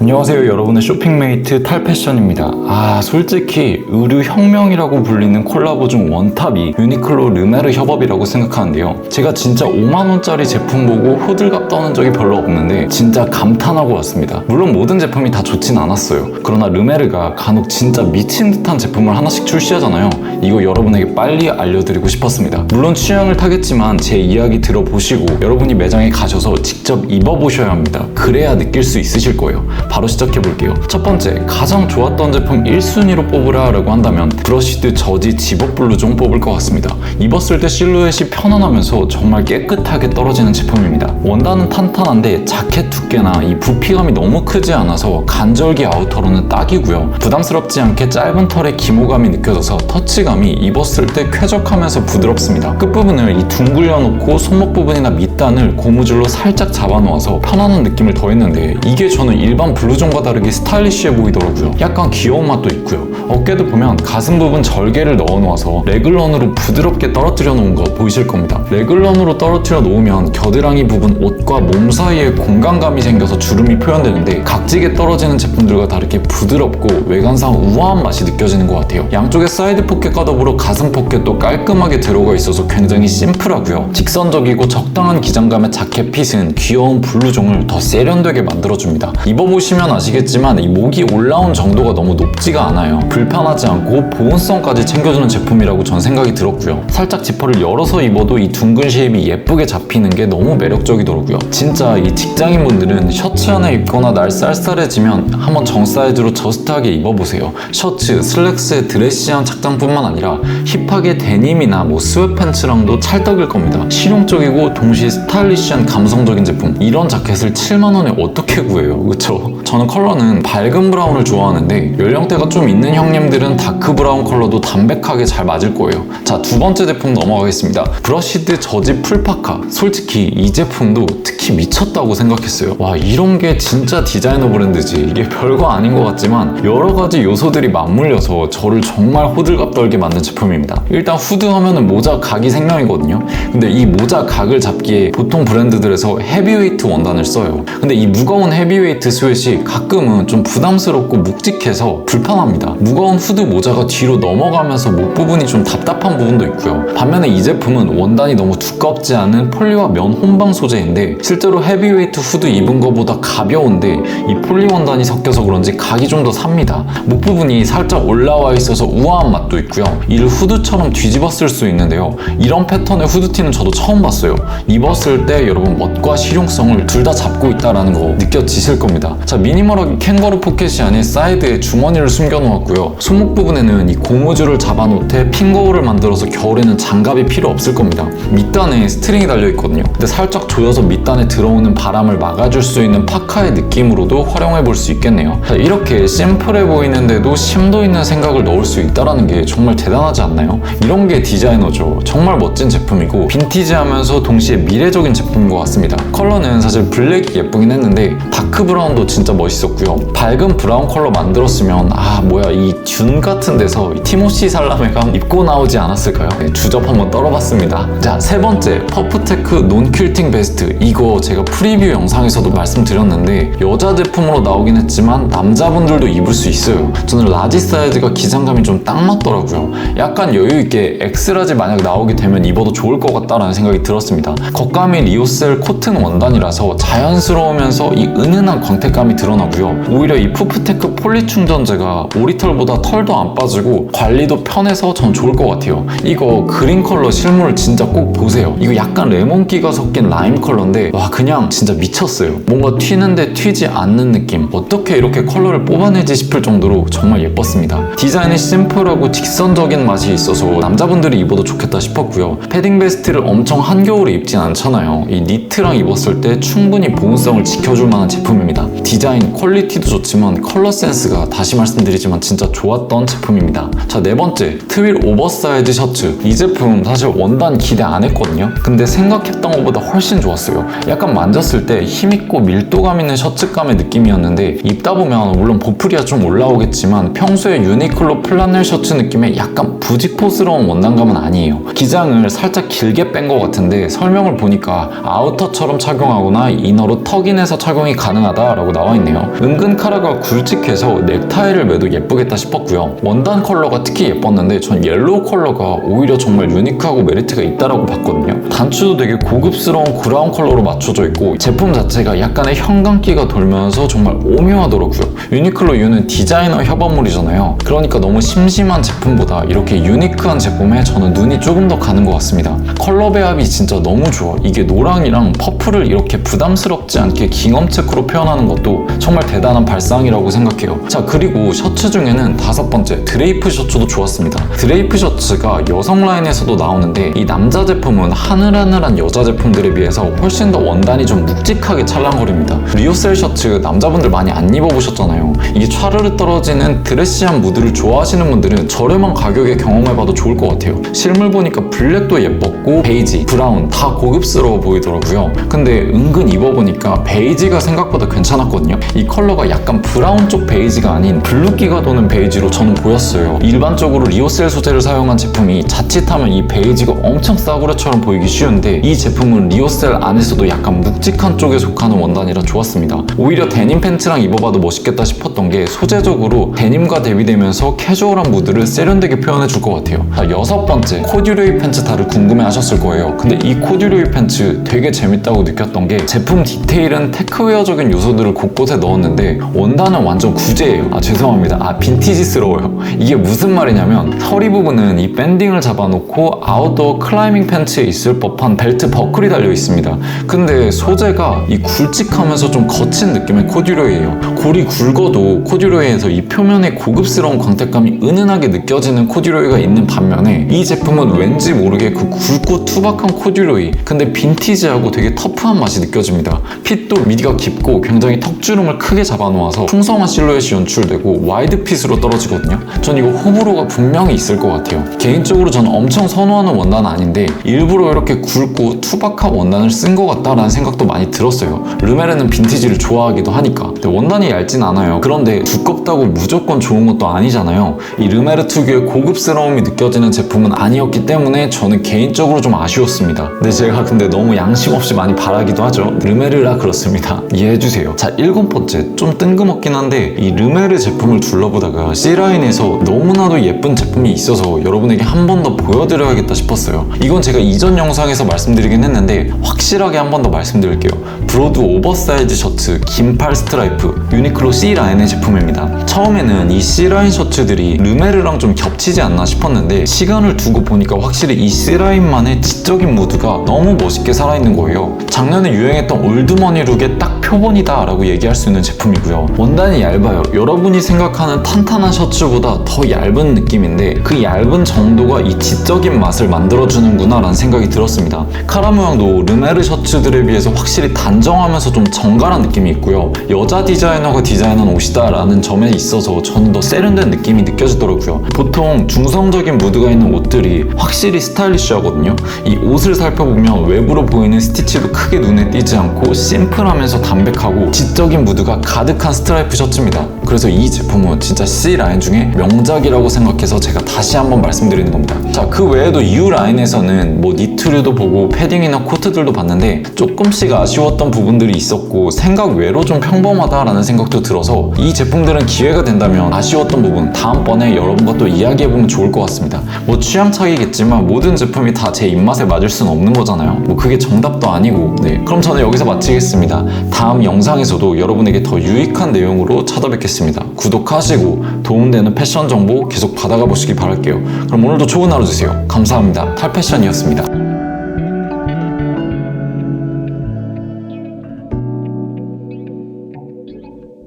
안녕하세요 여러분의 쇼핑메이트 탈패션입니다. 아 솔직히 의류 혁명이라고 불리는 콜라보 중 원탑이 유니클로 르메르 협업이라고 생각하는데요. 제가 진짜 5만원짜리 제품 보고 호들갑 떠는 적이 별로 없는데 진짜 감탄하고 왔습니다. 물론 모든 제품이 다 좋진 않았어요. 그러나 르메르가 간혹 진짜 미친 듯한 제품을 하나씩 출시하잖아요. 이거 여러분에게 빨리 알려드리고 싶었습니다. 물론 취향을 타겠지만 제 이야기 들어보시고 여러분이 매장에 가셔서 직접 입어보셔야 합니다. 그래야 느낄 수 있으실 거예요 바로 시작해 볼게요. 첫 번째, 가장 좋았던 제품 1순위로 뽑으라라고 한다면 브러쉬드 저지 집업 블루종 뽑을 것 같습니다. 입었을 때 실루엣이 편안하면서 정말 깨끗하게 떨어지는 제품입니다. 원단은 탄탄한데 자켓 두께나 이 부피감이 너무 크지 않아서 간절기 아우터로는 딱이고요. 부담스럽지 않게 짧은 털의 기모감이 느껴져서 터치감이 입었을 때 쾌적하면서 부드럽습니다. 끝부분을 이 둥글려 놓고 손목 부분이나 밑단을 고무줄로 살짝 잡아놓아서 편안한 느낌을 더했는데 이게 저는 일반 블루종과 다르게 스타일리시해 보이더라고요. 약간 귀여운 맛도 있고요. 어깨도 보면 가슴 부분 절개를 넣어 놓아서 레글런으로 부드럽게 떨어뜨려 놓은 거 보이실 겁니다. 레글런으로 떨어뜨려 놓으면 겨드랑이 부분 옷과 몸 사이에 공간감이 생겨서 주름이 표현되는데 각지게 떨어지는 제품들과 다르게 부드럽고 외관상 우아한 맛이 느껴지는 것 같아요. 양쪽에 사이드 포켓과 더불어 가슴 포켓도 깔끔하게 들어가 있어서 굉장히 심플하고요. 직선적이고 적당한 기장감의 자켓 핏은 귀여운 블루종을 더 세련되게 만들어줍니다. 입어보시 면 아시겠지만 이 목이 올라온 정도가 너무 높지가 않아요. 불편하지 않고 보온성까지 챙겨주는 제품이라고 전 생각이 들었고요. 살짝 지퍼를 열어서 입어도 이 둥근 쉐입이 예쁘게 잡히는 게 너무 매력적이더라고요. 진짜 이 직장인분들은 셔츠 하나 입거나 날 쌀쌀해지면 한번 정 사이즈로 저스트하게 입어보세요. 셔츠, 슬랙스에 드레시한 착장뿐만 아니라 힙하게 데님이나 뭐 스웨팬츠랑도 찰떡일 겁니다. 실용적이고 동시에 스타일리시한 감성적인 제품. 이런 자켓을 7만 원에 어떻게 구해요? 그쵸? 저는 컬러는 밝은 브라운을 좋아하는데 연령대가 좀 있는 형님들은 다크 브라운 컬러도 담백하게 잘 맞을 거예요. 자, 두 번째 제품 넘어가겠습니다. 브러쉬드 저지 풀파카. 솔직히 이 제품도 특히 미쳤다고 생각했어요. 와, 이런 게 진짜 디자이너 브랜드지. 이게 별거 아닌 것 같지만 여러 가지 요소들이 맞물려서 저를 정말 호들갑 떨게 만든 제품입니다. 일단 후드 하면은 모자 각이 생명이거든요. 근데 이 모자 각을 잡기에 보통 브랜드들에서 헤비웨이트 원단을 써요. 근데 이 무거운 헤비웨이트 스웨시 가끔은 좀 부담스럽고 묵직해서 불편합니다. 무거운 후드 모자가 뒤로 넘어가면서 목 부분이 좀 답답한 부분도 있고요. 반면에 이 제품은 원단이 너무 두껍지 않은 폴리와 면 혼방 소재인데 실제로 헤비웨이트 후드 입은 것보다 가벼운데 이 폴리 원단이 섞여서 그런지 각이 좀 더 삽니다. 목 부분이 살짝 올라와 있어서 우아한 맛도 있고요. 이를 후드처럼 뒤집어 쓸 수 있는데요. 이런 패턴의 후드티는 저도 처음 봤어요. 입었을 때 여러분 멋과 실용성을 둘 다 잡고 있다는 거 느껴지실 겁니다. 자, 미니멀하게 캥거루 포켓이 아닌 사이드에 주머니를 숨겨놓았고요. 손목 부분에는 이 고무줄을 잡아놓되 핑거홀을 만들어서 겨울에는 장갑이 필요 없을 겁니다. 밑단에 스트링이 달려있거든요. 근데 살짝 조여서 밑단에 들어오는 바람을 막아줄 수 있는 파카의 느낌으로도 활용해 볼 수 있겠네요. 자, 이렇게 심플해 보이는데도 심도 있는 생각을 넣을 수 있다는 게 정말 대단하지 않나요? 이런 게 디자이너죠. 정말 멋진 제품이고 빈티지하면서 동시에 미래적인 제품인 것 같습니다. 컬러는 사실 블랙이 예쁘긴 했는데 다크 브라운도 진짜 멋있었고요. 밝은 브라운 컬러 만들었으면 아 뭐야 이 준 같은 데서 이 티모시 살라메가 입고 나오지 않았을까요? 네, 주접 한번 떨어봤습니다. 자 세 번째 퍼프테크 논 퀼팅 베스트 이거 제가 프리뷰 영상에서도 말씀드렸는데 여자 제품으로 나오긴 했지만 남자분들도 입을 수 있어요. 저는 라지 사이즈가 기장감이 좀 딱 맞더라고요. 약간 여유 있게 엑스라지 만약 나오게 되면 입어도 좋을 것 같다라는 생각이 들었습니다. 겉감이 리오셀 코튼 원단이라서 자연스러우면서 이 은은한 광택감이 드러나고요. 오히려 이 푸프테크 폴리 충전재가 오리털보다 털도 안 빠지고 관리도 편해서 전 좋을 것 같아요. 이거 그린 컬러 실물 진짜 꼭 보세요. 이거 약간 레몬기가 섞인 라임 컬러인데 와 그냥 진짜 미쳤어요. 뭔가 튀는데 튀지 않는 느낌. 어떻게 이렇게 컬러를 뽑아내지 싶을 정도로 정말 예뻤습니다. 디자인이 심플하고 직선적인 맛이 있어서 남자분들이 입어도 좋겠다 싶었고요. 패딩 베스트를 엄청 한겨울에 입진 않잖아요. 이 니트랑 입었을 때 충분히 보온성을 지켜줄 만한 제품입니다. 디 자인, 퀄리티도 좋지만 컬러 센스가 다시 말씀드리지만 진짜 좋았던 제품입니다. 자, 네 번째. 트윌 오버사이즈 셔츠. 이 제품 사실 원단 기대 안 했거든요. 근데 생각했던 것보다 훨씬 좋았어요. 약간 만졌을 때 힘있고 밀도감 있는 셔츠감의 느낌이었는데 입다 보면 물론 보풀이가 좀 올라오겠지만 평소에 유니클로 플라넬 셔츠 느낌의 약간 부직포스러운 원단감은 아니에요. 기장을 살짝 길게 뺀 것 같은데 설명을 보니까 아우터처럼 착용하거나 이너로 턱인해서 착용이 가능하다라고 나와 나와 있네요. 은근 카라가 굵직해서 넥타이를 매도 예쁘겠다 싶었고요. 원단 컬러가 특히 예뻤는데 전 옐로우 컬러가 오히려 정말 유니크하고 메리트가 있다라고 봤거든요. 단추도 되게 고급스러운 브라운 컬러로 맞춰져 있고 제품 자체가 약간의 형광기가 돌면서 정말 오묘하더라고요. 유니클로 U는 디자이너 협업물이잖아요. 그러니까 너무 심심한 제품보다 이렇게 유니크한 제품에 저는 눈이 조금 더 가는 것 같습니다. 컬러 배합이 진짜 너무 좋아. 이게 노랑이랑 퍼플을 이렇게 부담스럽지 않게 깅엄체크로 표현하는 것도 정말 대단한 발상이라고 생각해요. 자, 그리고 셔츠 중에는 다섯 번째 드레이프 셔츠도 좋았습니다. 드레이프 셔츠가 여성 라인에서도 나오는데 이 남자 제품은 하늘하늘한 여자 제품들에 비해서 훨씬 더 원단이 좀 묵직하게 찰랑거립니다. 리오셀 셔츠 남자분들 많이 안 입어보셨잖아요. 이게 촤르르 떨어지는 드레시한 무드를 좋아하시는 분들은 저렴한 가격에 경험해봐도 좋을 것 같아요. 실물 보니까 블랙도 예뻤고 베이지, 브라운 다 고급스러워 보이더라고요. 근데 은근 입어보니까 베이지가 생각보다 괜찮았거든요. 이 컬러가 약간 브라운 쪽 베이지가 아닌 블루기가 도는 베이지로 저는 보였어요. 일반적으로 리오셀 소재를 사용한 제품이 자칫하면 이 베이지가 엄청 싸구려처럼 보이기 쉬운데 이 제품은 리오셀 안에서도 약간 묵직한 쪽에 속하는 원단이라 좋았습니다. 오히려 데님 팬츠랑 입어봐도 멋있겠다 싶었던 게 소재적으로 데님과 대비되면서 캐주얼한 무드를 세련되게 표현해 줄 것 같아요. 자, 여섯 번째 코듀로이 팬츠 다들 궁금해 하셨을 거예요. 근데 이 코듀로이 팬츠 되게 재밌다고 느꼈던 게 제품 디테일은 테크웨어적인 요소들을 곳곳에 넣었는데 원단은 완전 구제예요. 아 죄송합니다. 아 빈티지스러워요. 이게 무슨 말이냐면 허리 부분은 이 밴딩을 잡아놓고 아웃도어 클라이밍 팬츠에 있을 법한 벨트 버클이 달려 있습니다. 근데 소재가 이 굵직하면서 좀 거친 느낌의 코듀로이예요. 골이 굵어도 코듀로이에서 이 표면에 고급스러운 광택감이 은은하게 느껴지는 코듀로이가 있는 반면에 이 제품은 왠지 모르게 그 굵고 투박한 코듀로이 근데 빈티지하고 되게 터프한 맛이 느껴집니다. 핏도 미디가 깊고 굉장히 턱 주름을 크게 잡아놓아서 풍성한 실루엣이 연출되고 와이드 핏으로 떨어지거든요. 전 이거 호불호가 분명히 있을 것 같아요. 개인적으로 저는 엄청 선호하는 원단은 아닌데 일부러 이렇게 굵고 투박한 원단을 쓴 것 같다라는 생각도 많이 들었어요. 르메르는 빈티지를 좋아하기도 하니까. 근데 원단이 얇진 않아요. 그런데 두껍다고 무조건 좋은 것도 아니잖아요. 이 르메르 특유의 고급스러움이 느껴지는 제품은 아니었기 때문에 저는 개인적으로 좀 아쉬웠습니다. 근데 제가 근데 너무 양심 없이 많이 바라기도 하죠. 르메르라 그렇습니다. 이해해주세요. 자, 일곱 번째. 좀 뜬금없긴 한데 이 르메르 제품을 둘러보다가 C라인에서 너무나도 예쁜 제품이 있어서 여러분에게 한 번 더 보여드려야겠다 싶었어요. 이건 제가 이전 영상에서 말씀드리긴 했는데 확실하게 한 번 더 말씀드릴게요. 브로드 오버사이즈 셔츠 긴팔 스트라이프 유니클로 C라인의 제품입니다. 처음에는 이 C라인 셔츠들이 르메르랑 좀 겹치지 않나 싶었는데 시간을 두고 보니까 확실히 이 C라인만의 지적인 무드가 너무 멋있게 살아있는 거예요. 작년에 유행했던 올드머니 룩의 딱 표본이다 라고 얘기 할 수 있는 제품이고요. 원단이 얇아요. 여러분이 생각하는 탄탄한 셔츠보다 더 얇은 느낌인데 그 얇은 정도가 이 지적인 맛을 만들어주는구나 라는 생각이 들었습니다. 카라 모양도 르메르 셔츠들에 비해서 확실히 단정하면서 좀 정갈한 느낌이 있고요. 여자 디자이너가 디자인한 옷이다 라는 점에 있어서 저는 더 세련된 느낌이 느껴지더라고요. 보통 중성적인 무드가 있는 옷들이 확실히 스타일리쉬하거든요. 이 옷을 살펴보면 외부로 보이는 스티치도 크게 눈에 띄지 않고 심플하면서 담백하고 지적 인 무드가 가득한 스트라이프 셔츠입니다. 그래서 이 제품은 진짜 C 라인 중에 명작이라고 생각해서 제가 다시 한번 말씀드리는 겁니다. 자, 그 외에도 U 라인에서는 뭐 니트류도 보고 패딩이나 코트들도 봤는데 조금씩 아쉬웠던 부분들이 있었고 생각 외로 좀 평범하다라는 생각도 들어서 이 제품들은 기회가 된다면 아쉬웠던 부분 다음번에 여러분과 또 이야기해보면 좋을 것 같습니다. 뭐 취향 차이겠지만 모든 제품이 다 제 입맛에 맞을 수는 없는 거잖아요. 뭐 그게 정답도 아니고 네. 그럼 저는 여기서 마치겠습니다. 다음 영상에서도 여러분에게 더 유익한 내용으로 찾아뵙겠습니다. 구독하시고 도움되는 패션 정보 계속 받아가 보시기 바랄게요. 그럼 오늘도 좋은 하루 되세요. 감사합니다. 탈패션이었습니다.